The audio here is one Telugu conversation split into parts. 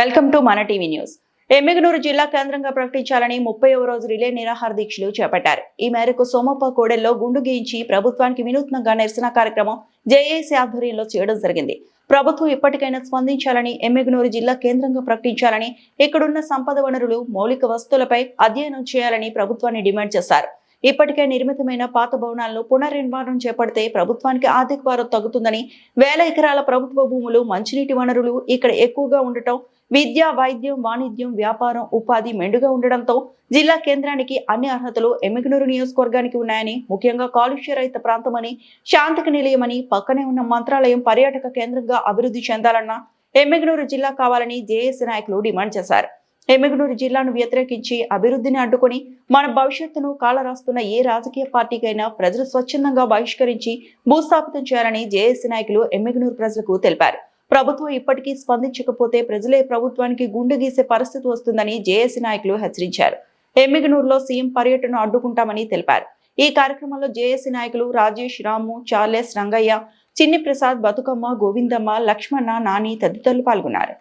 వెల్కమ్ టు మన టీవీ న్యూస్. ఎమ్మిగనూరు జిల్లా కేంద్రంగా ప్రకటించాలని ముప్పై రోజు రిలే నిరాహార దీక్షలు చేపట్టారు. ఈ మేరకు సోమప్ప కోడెల్లో గుండు గీయించి ప్రభుత్వానికి వినూత్నంగా నిరసన కార్యక్రమం జేఏసీ ఆధ్వర్యంలో చేయడం జరిగింది. ప్రభుత్వం ఇప్పటికైనా స్పందించాలని ఎమ్మిగనూరు జిల్లా కేంద్రంగా ప్రకటించాలని ఇక్కడున్న సంపద వనరులు మౌలిక వస్తువులపై అధ్యయనం చేయాలని ప్రభుత్వాన్ని డిమాండ్ చేశారు. ఇప్పటికే నిర్మితమైన పాత భవనాలను పునర్నిర్మాణం చేపడితే ప్రభుత్వానికి ఆర్థిక భారం తగ్గుతుందని వేల ఎకరాల ప్రభుత్వ భూములు మంచినీటి వనరులు ఇక్కడ ఎక్కువగా ఉండటం విద్య వైద్యం వాణిజ్యం వ్యాపారం ఉపాధి మెండుగా ఉండడంతో జిల్లా కేంద్రానికి అన్ని అర్హతలు ఎమ్మిగనూరు నియోజకవర్గానికి ఉన్నాయని ముఖ్యంగా కాలుష్య రహిత ప్రాంతమని శాంతికి నిలయమని పక్కనే ఉన్న మంత్రాలయం పర్యాటక కేంద్రంగా అభివృద్ధి చెందాలన్న ఎమ్మిగనూరు జిల్లా కావాలని జేఏసీ నాయకులు డిమాండ్ చేశారు. ఎమ్మిగనూరు జిల్లాను వ్యతిరేకించి అభివృద్ధిని అడ్డుకొని మన భవిష్యత్తును కాలరాస్తున్న ఏ రాజకీయ పార్టీకైనా ప్రజలు స్వచ్ఛందంగా బహిష్కరించి భూస్థాపితం చేయాలని జేఏసీ నాయకులు ఎమ్మిగనూరు ప్రజలకు తెలిపారు. ప్రభుత్వం ఇప్పటికీ స్పందించకపోతే ప్రజలే ప్రభుత్వానికి గుండె గీసే పరిస్థితి వస్తుందని జేఏసీ నాయకులు హెచ్చరించారు. ఎమ్మిగనూరులో సీఎం పర్యటన అడ్డుకుంటామని తెలిపారు. ఈ కార్యక్రమంలో జేఏసీ నాయకులు రాజేష్ రాము చార్లెస్ రంగయ్య చిన్ని ప్రసాద్ బతుకమ్మ గోవిందమ్మ లక్ష్మణ నాని తదితరులు పాల్గొన్నారు.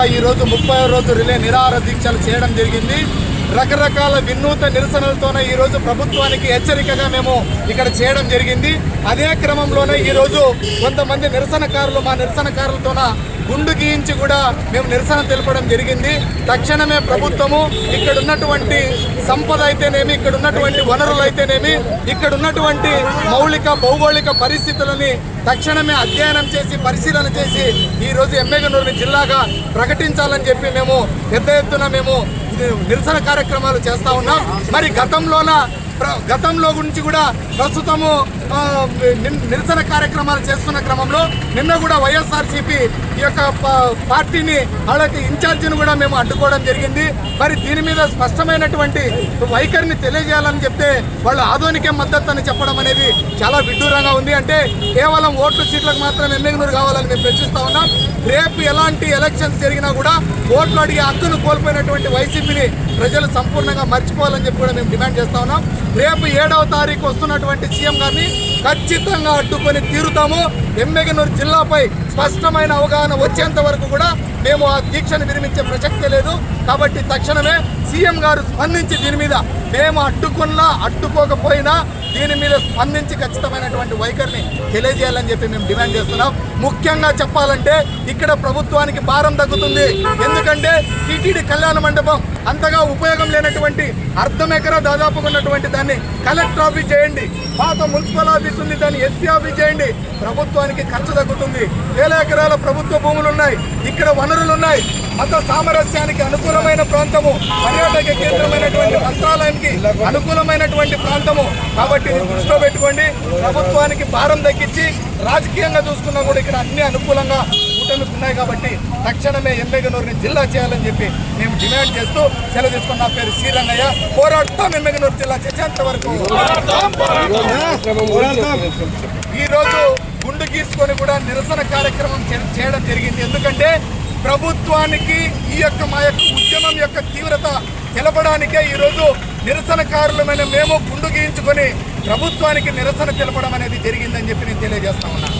ఈ రోజు ముప్పై రోజు రిలే నిరాహార దీక్షలు చేయడం జరిగింది. రకరకాల వినూత్న నిరసనలతోనే ఈరోజు ప్రభుత్వానికి హెచ్చరికగా మేము ఇక్కడ చేయడం జరిగింది. అదే క్రమంలోనే ఈరోజు కొంతమంది నిరసనకారులు మా నిరసనకారులతోన గుండు గీయించి కూడా మేము నిరసన తెలపడం జరిగింది. తక్షణమే ప్రభుత్వము ఇక్కడ ఉన్నటువంటి సంపద అయితేనేమి ఇక్కడ ఉన్నటువంటి వనరులు అయితేనేమి ఇక్కడ ఉన్నటువంటి మౌలిక భౌగోళిక పరిస్థితులని తక్షణమే అధ్యయనం చేసి పరిశీలన చేసి ఈరోజు ఎమ్మెగనూరుని జిల్లాగా ప్రకటించాలని చెప్పి మేము పెద్ద ఎత్తున మేము నిరసన కార్యక్రమాలు చేస్తా ఉన్నాం. మరి గతంలోన ప్ర- గతంలో గురించి కూడా ప్రస్తుతము నిరసన కార్యక్రమాలు చేస్తున్న క్రమంలో నిన్న కూడా వైఎస్ఆర్సీపీ ఈ యొక్క ప- పార్టీని వాళ్ళకి ఇన్ఛార్జిని కూడా మేము అడ్డుకోవడం జరిగింది. మరి దీని మీద స్పష్టమైనటువంటి వైఖరిని తెలియజేయాలని చెప్తే వాళ్ళు ఆధునిక మద్దతు అని చెప్పడం అనేది చాలా విడ్డూరంగా ఉంది. అంటే కేవలం ఓట్లు సీట్లకు మాత్రం ఎమ్మెగనూరు కావాలని మేము ప్రశ్నిస్తా ఉన్నాం. రేపు ఎలాంటి ఎలక్షన్స్ జరిగినా కూడా ఓట్లు అడిగే హక్కును కోల్పోయినటువంటి వైసీపీని ప్రజలు సంపూర్ణంగా మర్చిపోవాలని చెప్పి కూడా మేము డిమాండ్ చేస్తా ఉన్నాం. రేపు ఏడవ తారీఖు వస్తున్నటువంటి సీఎం గారిని ఖచ్చితంగా అడ్డుకొని తీరుతాము. ఎమ్మెగనూరు జిల్లాపై స్పష్టమైన అవగాహన వచ్చేంత వరకు కూడా మేము ఆ దీక్షను విరమించే ప్రసక్తే లేదు. కాబట్టి తక్షణమే సీఎం గారు స్పందించి దీని మీద మేము అడ్డుకున్నా అడ్డుకోకపోయినా దీని మీద స్పందించి ఖచ్చితమైనటువంటి వైఖరిని తెలియజేయాలని చెప్పి మేము డిమాండ్ చేస్తున్నాం. ముఖ్యంగా చెప్పాలంటే ఇక్కడ ప్రభుత్వానికి భారం తగ్గుతుంది. ఎందుకంటే టీటీడీ కళ్యాణ మండపం అంతగా ఉపయోగం లేనటువంటి అర్ధం ఎకరా దాదాపుగా ఉన్నటువంటి దాన్ని కలెక్టర్ ఆఫీస్ చేయండి. పాత మున్సిపల్ ఆఫీస్ ఉంది దాన్ని ఎస్పీ ఆఫీస్ చేయండి. ప్రభుత్వానికి ఖర్చు తగ్గుతుంది. వేల ఎకరాల ప్రభుత్వ భూములు ఉన్నాయి ఇక్కడ వనరులు ఉన్నాయి. మత సామరస్యానికి అనుకూలమైన ప్రాంతము పర్యాటక కేంద్రమైనటువంటి మంత్రాలయానికి అనుకూలమైనటువంటి ప్రాంతము. కాబట్టి దృష్టిలో పెట్టుకోండి. ప్రభుత్వానికి భారం తగ్గించి రాజకీయంగా చూసుకున్నా కూడా ఇక్కడ అన్ని అనుకూలంగా కూటమికి ఉన్నాయి కాబట్టి తక్షణమే ఎమ్మెగనూరుని జిల్లా చేయాలని చెప్పి మేము డిమాండ్ చేస్తూ సెలవు తీసుకున్న నా పేరు శ్రీరంగయ్య. పోరాడుతాం ఎమ్మెగనూరు జిల్లా చేసేంత వరకు. ఈ రోజు గుండు గీసుకొని కూడా నిరసన కార్యక్రమం చేయడం జరిగింది. ఎందుకంటే ప్రభుత్వానికి ఈ యొక్క మా యొక్క ఉద్యమం యొక్క తీవ్రత తెలపడానికే ఈరోజు నిరసనకారులమైన మేము గుండు గీయించుకొని ప్రభుత్వానికి నిరసన తెలపడం అనేది జరిగిందని చెప్పి నేను తెలియజేస్తా ఉన్నాను